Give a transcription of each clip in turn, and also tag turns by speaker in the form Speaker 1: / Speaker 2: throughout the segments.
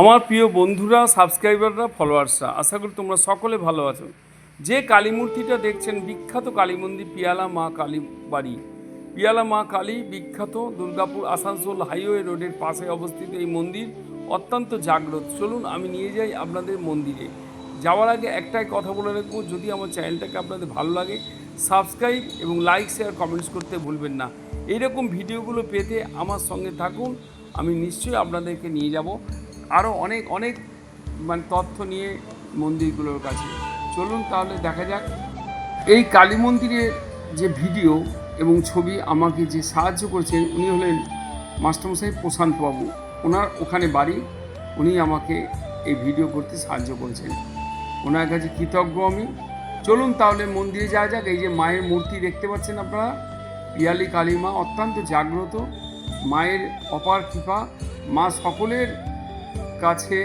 Speaker 1: আমার প্রিয় বন্ধুরা, সাবস্ক্রাইবাররা, ফলোয়ার্সরা, আশা করি তোমরা সকলে ভালো আছো। যে কালী মূর্তিটা দেখছেন, বিখ্যাত কালী মন্দির পিয়ালা মা কালী বাড়ি। পিয়ালা মা কালী বিখ্যাত দুর্গাপুর আসানসোল হাইওয়ে রোডের পাশে অবস্থিত এই মন্দির অত্যন্ত জাগ্রত। চলুন আমি নিয়ে যাই আপনাদের মন্দিরে। যাওয়ার আগে একটাই কথা বলে রাখব, যদি আমার চ্যানেলটাকে আপনাদের ভালো লাগে, সাবস্ক্রাইব এবং লাইক, শেয়ার, কমেন্টস করতে ভুলবেন না। এইরকম ভিডিওগুলো পেতে আমার সঙ্গে থাকুন, আমি নিশ্চয়ই আপনাদেরকে নিয়ে যাব। আরও অনেক অনেক মানে তথ্য নিয়ে মন্দিরগুলোর কাছে। চলুন তাহলে দেখা যাক। এই কালী মন্দিরের যে ভিডিও এবং ছবি আমাকে যে সাহায্য করেছেন, উনি হলেন মাস্টারমশাই প্রশান্ত বাবু ওনার ওখানে বাড়ি, উনি আমাকে এই ভিডিও করতে সাহায্য করেছেন। ওনার কাছে কৃতজ্ঞ আমি। চলুন তাহলে মন্দিরে যাওয়া যাক। এই যে মায়ের মূর্তি দেখতে পাচ্ছেন আপনারা, পিয়ালি কালী মা অত্যন্ত জাগ্রত। মায়ের অপার কৃপা, মা সকলের কাছে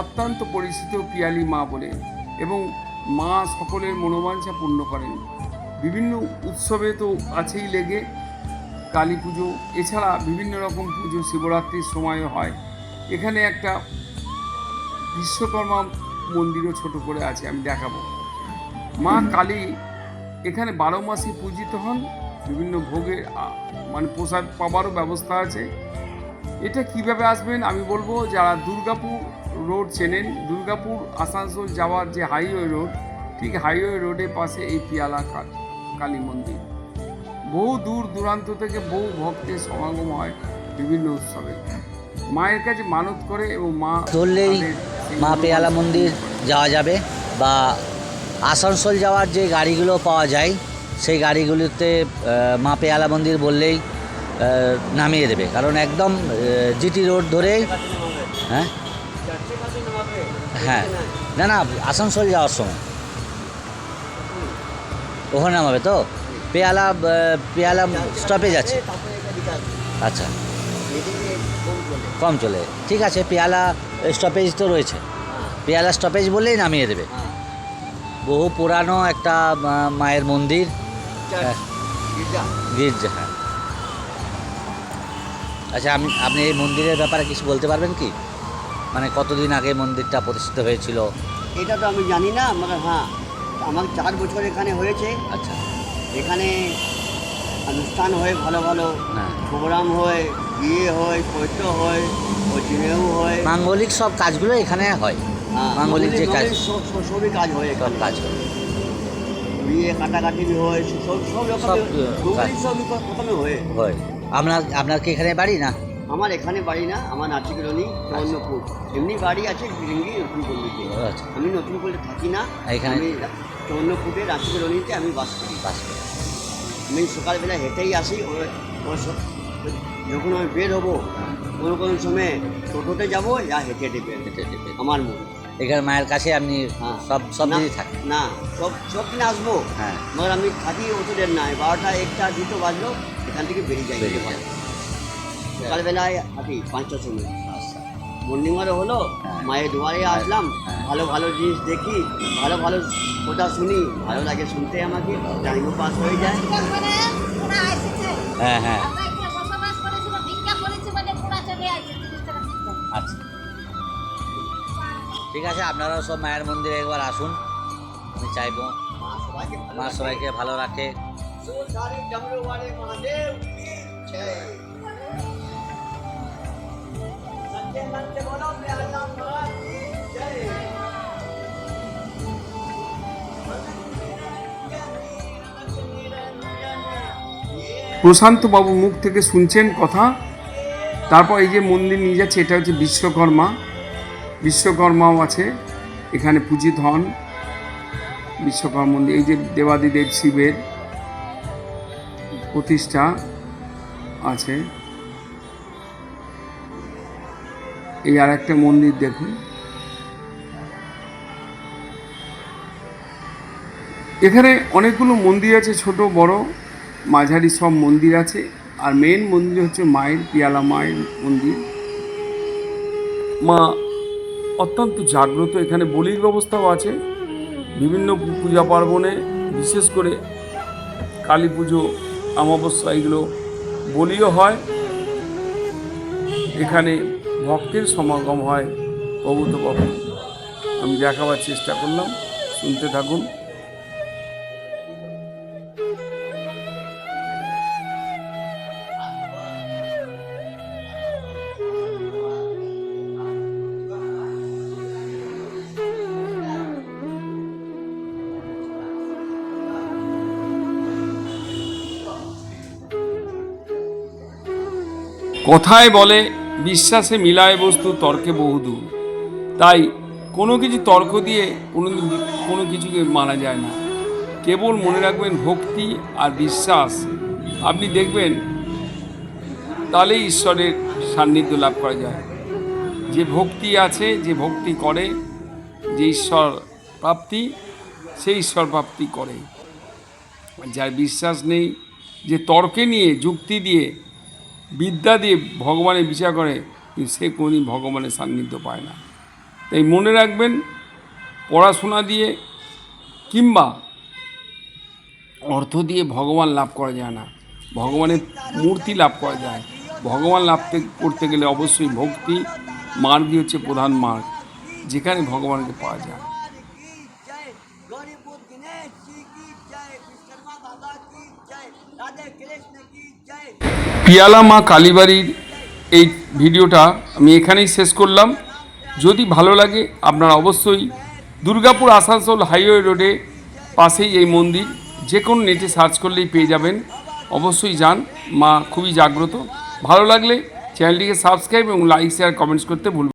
Speaker 1: অত্যন্ত পরিচিত পিয়ালি মা বলে এবং মা সকলের মনোবাঞ্ছা পূর্ণ করেন। বিভিন্ন উৎসবে তো আছেই লেগে কালী পুজো, এছাড়া বিভিন্ন রকম পুজো শিবরাত্রির সময়ও হয়। এখানে একটা বিশ্বকর্মা মন্দিরও ছোট করে আছে, আমি দেখাবো। মা কালী এখানে বারো মাসই পূজিত হন, বিভিন্ন ভোগের মানে প্রসাদ পাবারও ব্যবস্থা আছে। এটা কীভাবে আসবেন আমি বলব যারা দুর্গাপুর রোড চেনেন দুর্গাপুর আসানসোল যাওয়ার যে হাইওয়ে রোড ঠিক হাইওয়ে রোডের পাশে এই পিয়ালা কালী মন্দির। বহু দূর দূরান্ত থেকে বহু ভক্তের সমাগম হয় বিভিন্ন উৎসবে। মায়ের কাছে মানত করে এবং মা
Speaker 2: ধরলেই মা পেয়ালা মন্দির যাওয়া যাবে বা আসানসোল যাওয়ার যে গাড়িগুলো পাওয়া যায় সেই গাড়িগুলিতে মা পেয়ালা মন্দির বললেই নামিয়ে দেবে। কারণ একদম জিটি রোড ধরেই হ্যাঁ? হ্যাঁ। না না আসানসোল যাওয়ার সময়। ওখানে নামাবে তো? পেয়ালা পেয়ালা স্টপেজ আছে। আচ্ছা। কম চলে। ঠিক আছে পেয়ালা স্টপেজ তো রয়েছে। পেয়ালা স্টপেজ বললেই নামিয়ে দেবে। বহু পুরানো একটা মায়ের মন্দির। হ্যাঁ, গির্জা হ্যাঁ। আচ্ছা আপনি আপনি এই মন্দিরের ব্যাপারে কিছু বলতে পারবেন কি? মানে কতদিন আগে মন্দিরটা প্রতিষ্ঠিত হয়েছিল?
Speaker 3: এটা তো আমি জানি না মगर হ্যাঁ আমার চার বছর এখানে হয়েছে।
Speaker 2: আচ্ছা।
Speaker 3: এখানে অনুষ্ঠান হয় ভালো ভালো
Speaker 2: হ্যাঁ।
Speaker 3: প্রোগ্রাম হয় বিয়ে হয় পৈত্র হয় অচিনেও হয়।
Speaker 2: মাঙ্গলিক সব কাজগুলো এখানে হয়?
Speaker 3: হ্যাঁ,
Speaker 2: মাঙ্গলিক যে কাজ
Speaker 3: সব- সব- সবই কাজ হয়
Speaker 2: সব
Speaker 3: এখানে
Speaker 2: কাজ হয়।
Speaker 3: বিয়ে কাটাকাটি হয় সব সব রকম
Speaker 2: সব,
Speaker 3: হয়।
Speaker 2: হয়। আপনার আপনার কি এখানে বাড়ি না?
Speaker 3: আমার এখানে বাড়ি না আমার নাচিকরণী চন্দ্রপুর এমনি বাড়ি আছে ফিরিঙ্গি নতুন পল্লীতে।
Speaker 2: আচ্ছা।
Speaker 3: আমি নতুন পল্লী থাকি না
Speaker 2: এখানে-
Speaker 3: আমি চন্দ্রপুরে নাচিকরণীতে আমি বাস করি।
Speaker 2: বাস করে।
Speaker 3: আমি সকালবেলা হেঁটেই আসি যখন আমি বের হব কোনো কোনো সময় টোটোতে যাব যা হেঁটে হেঁটে বের
Speaker 2: হেঁটে হেঁটে
Speaker 3: আমার মন।
Speaker 2: এখানে মায়ের কাছে আপনি
Speaker 3: হ্যাঁ।
Speaker 2: সব সব দিনই থাকেন?
Speaker 3: না সব সব দিন আসব।
Speaker 2: হ্যাঁ।
Speaker 3: আমি থাকি ওষুধের নাই বারোটা একটা দুটো বাজলো। এখান থেকে বেরিয়ে যাই
Speaker 2: বেরিয়ে যায়।
Speaker 3: সকালবেলায় হাঁটি পাঁচটার সময়
Speaker 2: আচ্ছা
Speaker 3: মর্নিং ওয়ারে হলো
Speaker 2: হ্যাঁ।
Speaker 3: মায়ের দুয়ারে আসলাম
Speaker 2: হ্যাঁ।
Speaker 3: ভালো ভালো জিনিস দেখি ভালো ভালো কথা শুনি ভালো লাগে শুনতে আমাকে টাইমও পাস হয়ে যায়
Speaker 4: ওরা
Speaker 2: হ্যাঁ হ্যাঁ
Speaker 4: আমরা এখানে বসবাস করেছিল ভিক্ষা করেছি ওরা চলে আসছে তিরিশ টাকা ভিক্ষা।
Speaker 2: আচ্ছা ঠিক আছে আপনারাও সব মায়ের মন্দিরে একবার আসুন আমি চাইব
Speaker 3: মা সবাইকে ভালো
Speaker 2: মা
Speaker 3: রাখে।
Speaker 2: সবাইকে ভালো রাখে
Speaker 1: প্রশান্ত বাবু মুখ থেকে শুনছেন কথা? তারপর এই যে মন্দির নিয়ে যাচ্ছে, এটা হচ্ছে বিশ্বকর্মা। বিশ্বকর্মাও আছে, এখানে পূজিত হন বিশ্বকর্মা মন্দির। এই যে দেবাদিদেব শিবের প্রতিষ্ঠা আছে। এই আর একটা মন্দির দেখুন। এখানে অনেকগুলো মন্দির আছে, ছোট, বড়। মাঝারি সব মন্দির আছে। আর মেন মন্দির হচ্ছে মায়ের পিয়ালা মায়ের মন্দির। মা অত্যন্ত জাগ্রত। এখানে বলির ব্যবস্থাও আছে। বিভিন্ন পূজা পার্বণে বিশেষ করে কালী পুজো অমাবস্যা এগুলো বলিও হয়। এখানে ভক্তের সমাগম হয় প্রভূত আমি দেখাবার চেষ্টা করলাম, শুনতে থাকুন। কথায় বলে, বিশ্বাসে মিলায় বস্তু তর্কে বহুদূর তাই কোনো কিছু তর্ক দিয়ে কোনো কোনো কিছুকে মানা যায় না। কেবল মনে রাখবেন ভক্তি আর বিশ্বাস। আপনি দেখবেন, তাহলেই ঈশ্বরের সান্নিধ্য লাভ করা যায়। যে ভক্তি আছে, যে ভক্তি করে, যে ঈশ্বর প্রাপ্তি, সেই ঈশ্বর প্রাপ্তি করে। যার বিশ্বাস নেই, যে তর্কে নিয়ে, যুক্তি দিয়ে বিদ্যা দিয়ে ভগবানের বিচার করে, কিন্তু সে কোনোদিন ভগবানের সান্নিধ্য পায় না। তাই মনে রাখবেন, পড়াশোনা দিয়ে কিংবা অর্থ দিয়ে ভগবান লাভ করা যায় না। ভগবানের মূর্তি লাভ করা যায় ভগবান লাভ করতে গেলে অবশ্যই ভক্তি, মার্গই হচ্ছে প্রধান মার্গ, যেখানে ভগবানকে পাওয়া যায়।
Speaker 3: गणेश जी की जय विश्वकर्मा बाबा की जय राधे कृष्ण की जय
Speaker 1: পিয়ালা মা কালীবাড়ির এই ভিডিওটা আমি এখানেই শেষ করলাম যদি ভালো লাগে আপনারা অবশ্যই দুর্গাপুর আসানসোল হাইওয়ে রোডে পাশেই এই মন্দির যে কোনো নেটে সার্চ করলেই পেয়ে যাবেন অবশ্যই যান মা খুবই জাগ্রত ভালো লাগলে চ্যানেলটিকে সাবস্ক্রাইব এবং লাইক শেয়ার কমেন্টস করতে ভুলবেন না।